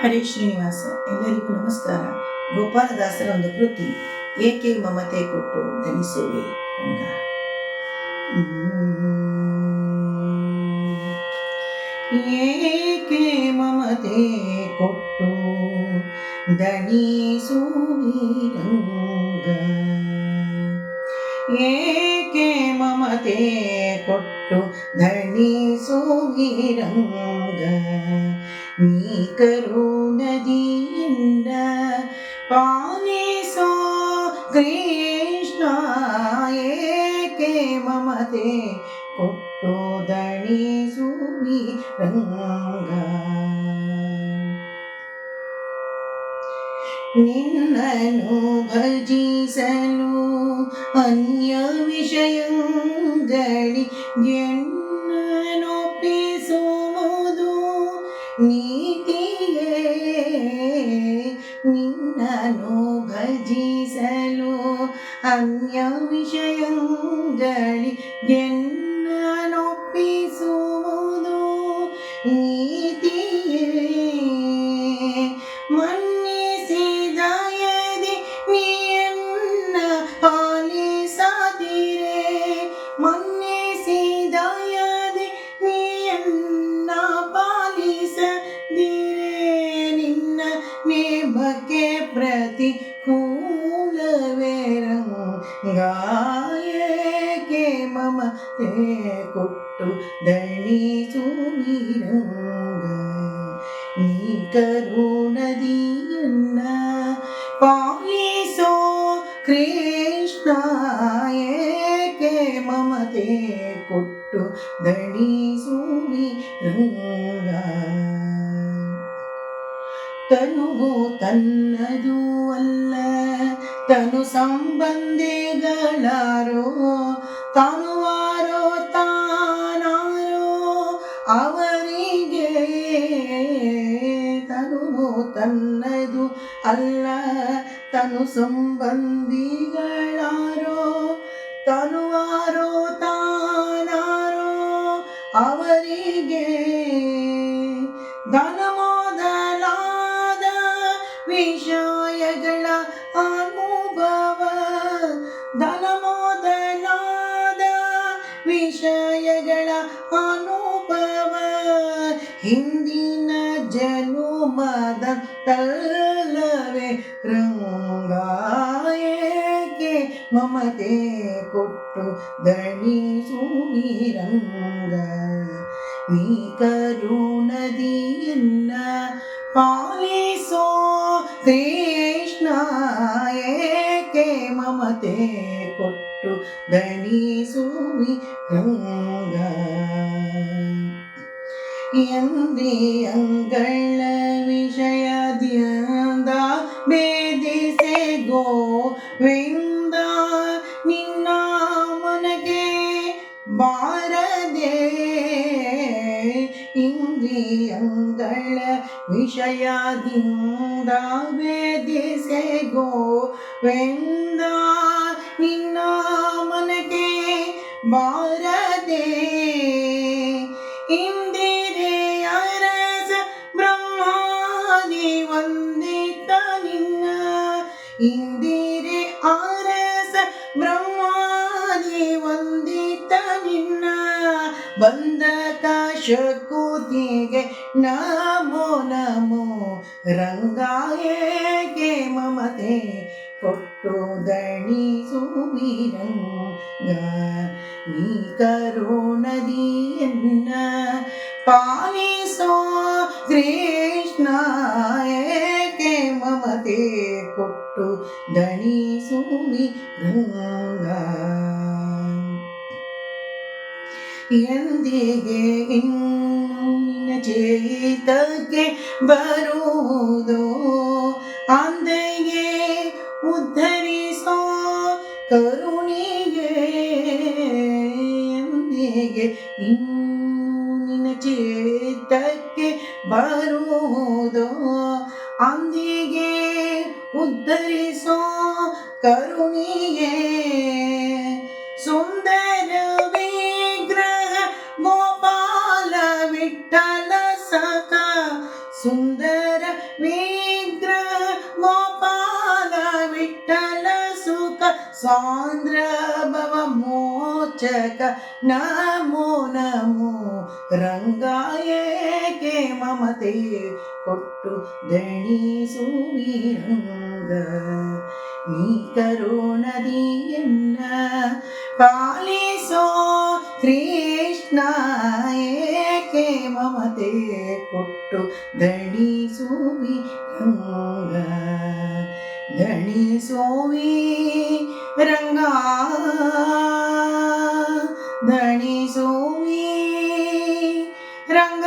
ಹರೇ ಶ್ರೀನಿವಾಸ ಎಲ್ಲರಿಗೂ ನಮಸ್ಕಾರ. ಗೋಪಾಲದಾಸರ ಒಂದು ಕೃತಿ, ಏಕೆ ಮಮತೆ ಕೊಟ್ಟು ಧನಿಸುವೆ ರಂಗ ಏಕೆ ಮಮತೆ ಕೊಟ್ಟು ದಣಿಸುವಿ ರಂಗ ಏಕೆ ಮಮತೆ ಕೊಟ್ಟು ಧಣಿಸುವಿ ರಂಗ ನೀ ಕರುಣದಿಯಿಂದ ಪಾಲಿಸೋ ಕೃಷ್ಣ ಏಕೆ ಮಮತೆ ಕೊಟ್ಟು ದಣಿಸುವಿ ರಂಗ ನಿನ್ನನು ಭಜಿಸಲು ಅನ್ಯ ವಿಷಯಗಳಿ ಎನ್ನನೊಪ್ಪಿಸುವುದು അന്യവിഷയങ്ങളിൽ എന്നൊപ്പിസുവതു നീ ರಂಗಾಯಕ್ಕೆ ತೇ ಕೊಟ್ಟು ದಣಿಸುವಿರಂಗ ನೀ ಕರುಣದಿಯನ್ನ ಪಾಲಿಸೋ ಕೃಷ್ಣ ಏಕೆ ಮಮತೆ ಕೊಟ್ಟು ದಣಿಸುವಿ ರಂಗ ತನುವು ತನ್ನದು ಅಲ್ಲ ತನು ಸಂಬಂಧಿಗಳಾರೋ, ತನುವಾರೋ, ತಾನಾರೋ ಅವರಿಗೆ ತನು ತನ್ನದು ಅಲ್ಲ. ತನು ಸಂಬಂಧಿಗಳಾರೋ, ತನುವಾರೋ, ತಾನಾರೋ ಅವರಿಗೆ ಧನ ಮೊದಲಾದ ವಿಷಯಗಳ ಅನುಭವ ಜನುಮದ ತಲ್ಲವೇ ರಂಗಾಯಕ್ಕೆ ಮಮತೆ ಕೊಟ್ಟು ದಣಿಸುವಿ ರಂಗ ನೀ ಕರುಣದಿಯನ್ನ ಪಾಲಿಸೋ ಕೃಷ್ಣ ಏಕೆ ಮಮತೆ ಕೊಟ್ಟು ದಣಿಸುವಿ ರಂಗ ಎಂದ್ರಿಯಂಗಳ ವಿಷಯದಿಂದ ಭೇದಿಸೆ ಗೋವಿಂದ ನಿನ್ನ ಮನಗೆ ಬಾರದೆ ಇಂದ್ರಿಯಂಗಳ ವಿಷಯದಿಂದ ಭೇದಿಸೆ ಗೋವಿಂದ ನಿನ್ನ ಮನಗೆ ಬಾರದೆ ಇಂದಿರೆ ಅರಸ ವಂದಿತ ನಿನ್ನ ಬಂದಕ ಶಕುತಿಗೆ ನಮೋ ನಮೋ ರಂಗಾಯೇಗೆ ಮಮತೆ ಕೊಟ್ಟು ದಣಿಸುವಿ ರಂಗ ನೀ ಕರುಣದಿಯನ್ನ ಪಾಲಿಸೋ ಕೃಷ್ಣ ಏಕೆ ಮಮತೆ ಕೊಟ್ಟು ದಣಿಸುವಿ ರಂಗ ಎಂದಿಗೆ ಇನ್ನು ಚೇತಕ್ಕೆ ಬರುವುದು ಅಂದೆಗೆ ಉದ್ಧರಿಸೋ ಕರುಣಿಗೆ ಎಂದಿಗೆ ಇನ್ನು ಚೇತಕ್ಕೆ ಬರುವುದು ಅಂದಿಗೆ ಉದ್ಧರಿಸೋ ಕರುಣಿಗೆ ಸುಂದರ ವಿಗ್ರಹ ಗೋಪಾಲ ವಿಠಲ ಸಖ ಸುಂದರ ಸುಂದರ ವಿಗ್ರಹ ಗೋಪಾಲ ವಿಠಲ ಸುಖ ಸಾಂದ್ರ ಭವ ಮೋಚಕ ನಮೋ ನಮೋ ರಂಗಾಯಕ್ಕೆ ಮಮತೆ ಕೊಟ್ಟು ದಣಿಸುವಿರಂಗ ನೀ ಕರುಣದಿಯನ್ನ ಪಾಲಿಸೋ ಕೃಷ್ಣ ಏಕೆ ಮಮತೆ ಕೊಟ್ಟು ದಣಿಸುವಿ ರಂಗ ದಣಿಸೋವಿ ರಂಗ ದಣಿಸೋವಿ ರಂಗ